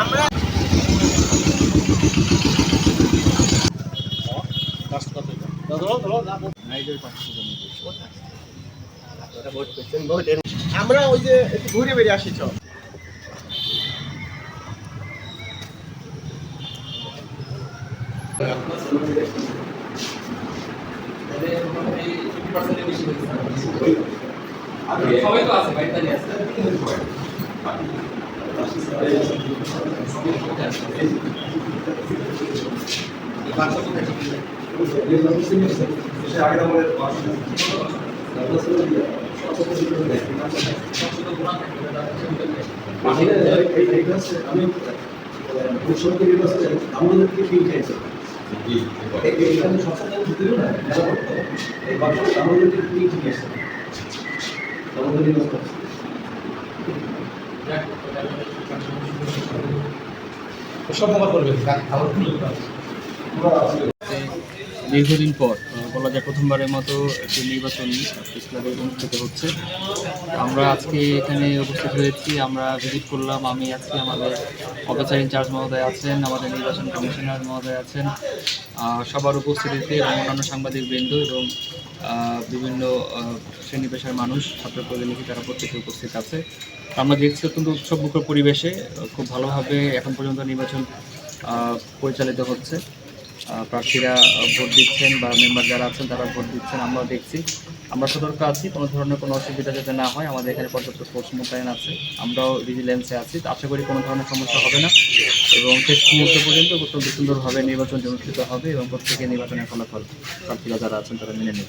আমরা আমরা ওই যে একটু ঘুরে বেরিয়ে আসি চ সবাই তো আছে বাড়িতে আছে আমি উৎসবকে নির্বাচন আমাদেরকে ঠিক চাইছে এখানে সবসময় সব মত করবেন দীর্ঘদিন পর বলা যায় প্রথমবারের মতো একটি নির্বাচন ইসলামে অনুষ্ঠিত হচ্ছে। আমরা আজকে এখানে উপস্থিত হয়েছি, আমরা ভিজিট করলাম, আমি আজকে আমাদের অফিসার ইনচার্জ মহোদয় আছেন, আমাদের নির্বাচন কমিশনার মহোদয় আছেন সবার উপস্থিতিতে এবং অন্যান্য সাংবাদিক বৃন্দ এবং বিভিন্ন শ্রেণি পেশার মানুষ ছাত্র প্রতিনিধি তারা প্রত্যেকে উপস্থিত আছে। আমরা দেখছি অত্যন্ত উৎসবমুখর পরিবেশে খুব ভালোভাবে এখন পর্যন্ত নির্বাচন পরিচালিত হচ্ছে। প্রার্থীরা ভোট দিচ্ছেন বা মেম্বার যারা আছেন তারা ভোট দিচ্ছেন, আমরাও দেখছি। আমরা সতর্ক আছি, কোনো ধরনের কোনো অসুবিধা যাতে না হয়, আমাদের এখানে পর্যাপ্ত ফোর্স মোতায়েন আছে, আমরাও ভিজিলেন্সে আছি। আশা করি কোনো ধরনের সমস্যা হবে না এবং শেষ মুহূর্ত পর্যন্ত অত্যন্ত সুন্দরভাবে নির্বাচন অনুষ্ঠিত হবে এবং প্রত্যেকে নির্বাচনের ফলাফল প্রার্থীরা যারা আছেন তারা মেনে নেবে।